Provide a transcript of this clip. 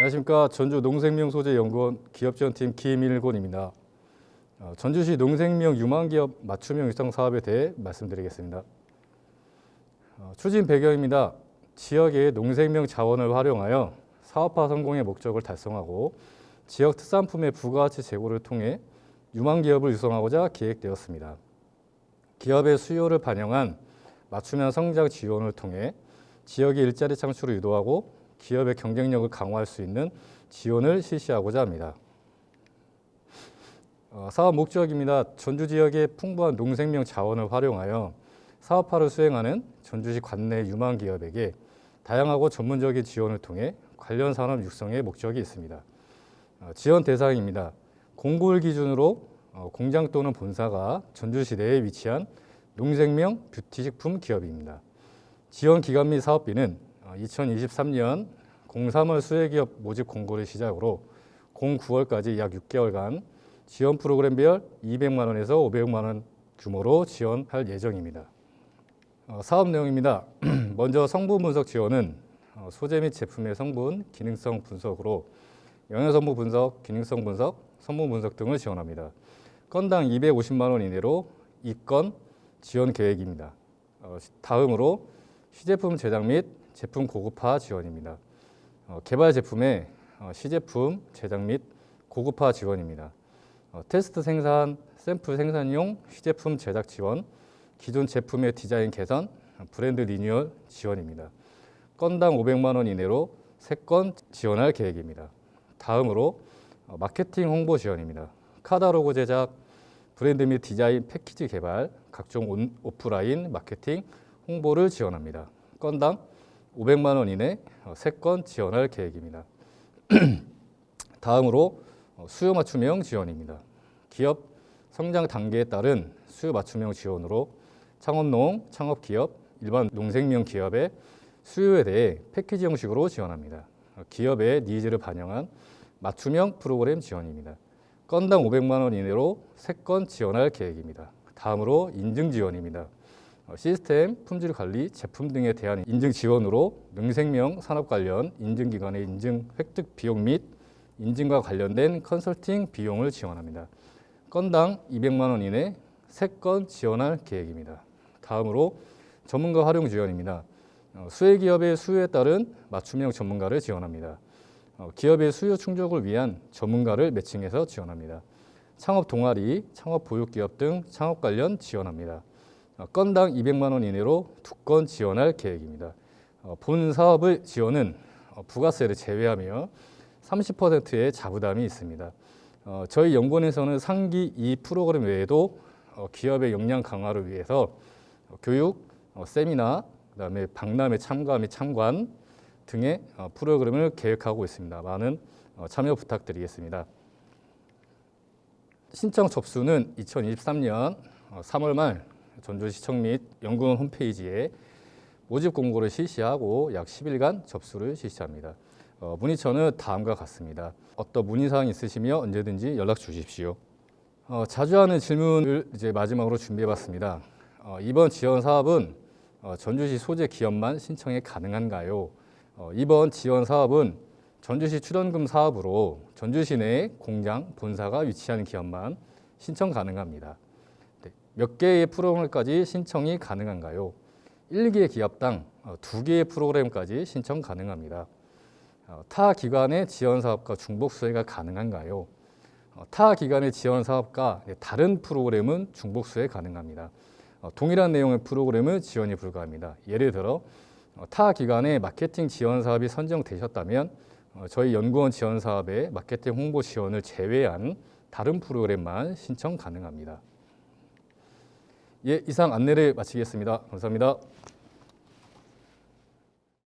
안녕하십니까 전주 농생명 소재 연구원 기업 지원팀 김일곤입니다. 어, 전주시 농생명 유망기업 맞춤형 육성 사업에 대해 말씀드리겠습니다. 어, 추진 배경입니다. 지역의 농생명 자원을 활용하여 사업화 성공의 목적을 달성하고 지역 특산품의 부가가치 제고를 통해 유망기업을 유성하고자 기획되었습니다. 기업의 수요를 반영한 맞춤형 성장 지원을 통해 지역의 일자리 창출을 유도하고 기업의 경쟁력을 강화할 수 있는 지원을 실시하고자 합니다. 어, 사업 목적입니다. 전주 지역의 풍부한 농생명 자원을 활용하여 사업화를 수행하는 전주시 관내 유망 기업에게 다양하고 전문적인 지원을 통해 관련 산업 육성의 목적이 있습니다. 어, 지원 대상입니다. 공고를 기준으로 어, 공장 또는 본사가 전주시 내에 위치한 농생명 뷰티식품 기업입니다. 지원 기간 및 사업비는 2023년 03월 수혜기업 모집 공고를 시작으로 09월까지 약 6개월간 지원 프로그램별 200만 원에서 500만 원 규모로 지원할 예정입니다. 어, 사업 내용입니다. 먼저 성분 분석 지원은 어, 소재 및 제품의 성분, 기능성 분석으로 영양 성분 분석, 기능성 분석, 성분 분석 등을 지원합니다. 건당 250만 원 이내로 이건 지원 계획입니다. 어, 시- 다음으로 시제품 제작 및 제품 고급화 지원입니다. 어, 개발 제품의 어, 시제품 제작 및 고급화 지원입니다. 어, 테스트 생산, 샘플 생산용 시제품 제작 지원, 기존 제품의 디자인 개선, 브랜드 리뉴얼 지원입니다. 건당 500만 원 이내로 3건 지원할 계획입니다. 다음으로 어, 마케팅 홍보 지원입니다. 카다로그 제작, 브랜드 및 디자인 패키지 개발, 각종 온, 오프라인 마케팅 홍보를 지원합니다. 건당 500만 원 이내 3건 지원할 계획입니다. 다음으로 어, 수요 맞춤형 지원입니다. 기업 성장 단계에 따른 수요 맞춤형 지원으로 창업농, 창업기업, 일반 농생명 기업의 수요에 대해 패키지 형식으로 지원합니다. 어, 기업의 니즈를 반영한 맞춤형 프로그램 지원입니다. 건당 500만 원 이내로 3건 지원할 계획입니다. 다음으로 인증 지원입니다. 어, 시스템, 품질 관리, 제품 등에 대한 인증 지원으로 농생명 산업 관련 인증기관의 인증 획득 비용 및 인증과 관련된 컨설팅 비용을 지원합니다. 건당 200만 원 이내 3건 지원할 계획입니다. 다음으로 전문가 활용 지원입니다. 어, 수혜 기업의 수요에 따른 맞춤형 전문가를 지원합니다. 어, 기업의 수요 충족을 위한 전문가를 매칭해서 지원합니다. 창업 동아리, 창업 보육 기업 등 창업 관련 지원합니다. 어, 건당 200만 원 이내로 두 건 지원할 계획입니다. 어, 본 사업의 지원은 어, 부가세를 제외하며 30%의 자부담이 있습니다. 어, 저희 연구원에서는 상기 이 프로그램 외에도 어, 기업의 역량 강화를 위해서 어, 교육, 어, 세미나, 그다음에 박람회 참가 및 참관 등의 어, 프로그램을 계획하고 있습니다. 많은 어, 참여 부탁드리겠습니다. 신청 접수는 2023년 3월 말 전주시청 및 연구원 홈페이지에 모집 공고를 실시하고 약 10일간 접수를 실시합니다. 어, 문의처는 다음과 같습니다. 어떤 문의사항 있으시면 언제든지 연락 주십시오. 어, 자주 하는 질문을 이제 마지막으로 준비해봤습니다. 어, 이번 지원 사업은 어, 전주시 소재 기업만 신청이 가능한가요? 어, 이번 지원 사업은 전주시 출연금 사업으로 전주시 내에 공장, 본사가 위치한 기업만 신청 가능합니다. 네, 몇 개의 프로그램까지 신청이 가능한가요? 1개 기업당 어, 2개의 프로그램까지 신청 가능합니다. 어, 타 기관의 지원 사업과 중복 수혜가 가능한가요? 어, 타 기관의 지원 사업과 네, 다른 프로그램은 중복 수혜 가능합니다. 어, 동일한 내용의 프로그램은 지원이 불가합니다. 예를 들어 어, 타 기관의 마케팅 지원 사업이 선정되셨다면 어, 저희 연구원 지원 사업의 마케팅 홍보 지원을 제외한 다른 프로그램만 신청 가능합니다. 예, 이상 안내를 마치겠습니다. 감사합니다.